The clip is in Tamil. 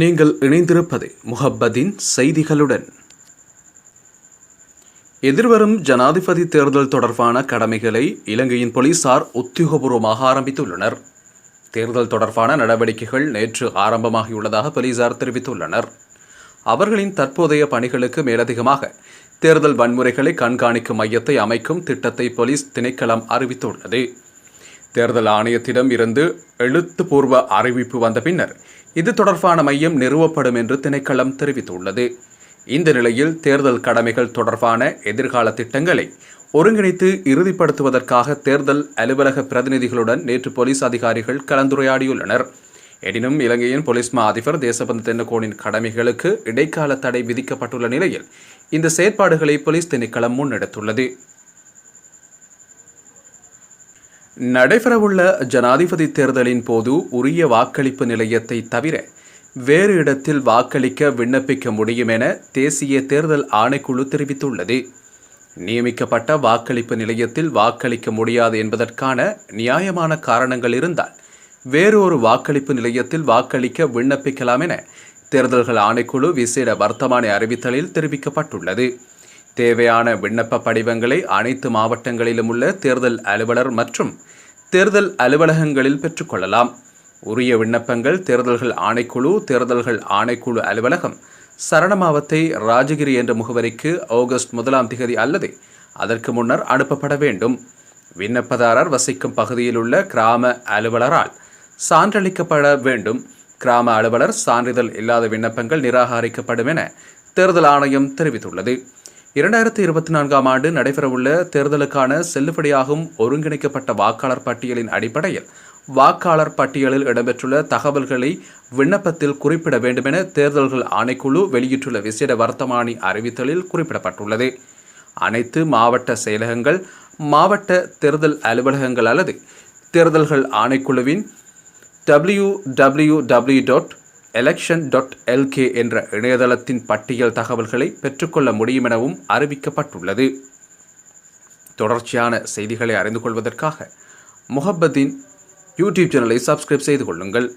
நீங்கள் இணைந்திருப்பது முஹப்பதின் செய்திகளுடன். எதிர்வரும் ஜனாதிபதி தேர்தல் தொடர்பான கடமைகளை இலங்கையின் போலீசார் உத்தியோகபூர்வமாக ஆரம்பித்துள்ளனர். தேர்தல் தொடர்பான நடவடிக்கைகள் நேற்று ஆரம்பமாகியுள்ளதாக போலீசார் தெரிவித்துள்ளனர். அவர்களின் தற்போதைய பணிகளுக்கு மேலதிகமாக தேர்தல் வன்முறைகளை கண்காணிக்கும் மையத்தை அமைக்கும் திட்டத்தை போலீஸ் திணைக்களம் அறிவித்துள்ளது. தேர்தல் ஆணையத்திடம் இருந்து எழுத்துப்பூர்வ அறிவிப்பு வந்த பின்னர் இது தொடர்பான மையம் நிறுவப்படும் என்று திணைக்களம் தெரிவித்துள்ளது. இந்த நிலையில் தேர்தல் கடமைகள் தொடர்பான எதிர்கால திட்டங்களை ஒருங்கிணைத்து இறுதிப்படுத்துவதற்காக தேர்தல் அலுவலக பிரதிநிதிகளுடன் நேற்று போலீஸ் அதிகாரிகள் கலந்துரையாடியுள்ளனர். எனினும் இலங்கையின் போலீஸ் மா அதிபர் தேசபந்து தென்னகோனின் கடமைகளுக்கு இடைக்கால தடை விதிக்கப்பட்டுள்ள நிலையில் இந்த செயற்பாடுகளை போலீஸ் திணைக்களம் முன்னெடுத்துள்ளது. நடைபெறவுள்ள ஜனாதிபதி தேர்தலின் போது உரிய வாக்களிப்பு நிலையத்தை தவிர வேறு இடத்தில் வாக்களிக்க விண்ணப்பிக்க முடியும் என தேசிய தேர்தல் ஆணைக்குழு தெரிவித்துள்ளது. நியமிக்கப்பட்ட வாக்களிப்பு நிலையத்தில் வாக்களிக்க முடியாது என்பதற்கான நியாயமான காரணங்கள் இருந்தால் வேறொரு வாக்களிப்பு நிலையத்தில் வாக்களிக்க விண்ணப்பிக்கலாம் என தேர்தல்கள் ஆணைக்குழு விசேட வர்த்தமானி அறிவித்தலில் தெரிவிக்கப்பட்டுள்ளது. தேவையான விண்ணப்ப படிவங்களை அனைத்து மாவட்டங்களிலும் உள்ள தேர்தல் அலுவலர் மற்றும் தேர்தல் அலுவலகங்களில் பெற்றுக்கொள்ளலாம் உரிய விண்ணப்பங்கள் தேர்தல்கள் ஆணைக்குழு தேர்தல்கள் ஆணைக்குழு அலுவலகம் சரணமாவத்தை ராஜகிரி என்ற முகவரிக்கு ஆகஸ்ட் முதலாம் திகதி அல்லது அதற்கு முன்னர் அனுப்பப்பட வேண்டும். விண்ணப்பதாரர் வசிக்கும் பகுதியில் உள்ள கிராம அலுவலரால் சான்றளிக்கப்பட வேண்டும். கிராம அலுவலர் சான்றிதழ் இல்லாத விண்ணப்பங்கள் நிராகரிக்கப்படும் என தேர்தல் ஆணையம் தெரிவித்துள்ளது. இரண்டாயிரத்தி இருபத்தி நான்காம் ஆண்டு நடைபெறவுள்ள தேர்தலுக்கான செல்லுபடியாகும் ஒருங்கிணைக்கப்பட்ட வாக்காளர் பட்டியலின் அடிப்படையில் வாக்காளர் பட்டியலில் இடம்பெற்றுள்ள தகவல்களை விண்ணப்பத்தில் குறிப்பிட வேண்டுமென தேர்தல்கள் ஆணைக்குழு வெளியிட்டுள்ள விசேட வர்த்தமானி அறிவித்தலில் குறிப்பிடப்பட்டுள்ளது. அனைத்து மாவட்ட செயலகங்கள் மாவட்ட தேர்தல் அலுவலகங்கள் அல்லது தேர்தல்கள் ஆணைக்குழுவின் W W W dot election dot LK என்ற இணையதளத்தின் பட்டியல் தகவல்களை பெற்றுக்கொள்ள முடியும் எனவும் அறிவிக்கப்பட்டுள்ளது. தொடர்ச்சியான செய்திகளை அறிந்து கொள்வதற்காக முகப்பதின் யூடியூப் சேனலை சப்ஸ்கிரைப் செய்து கொள்ளுங்கள்.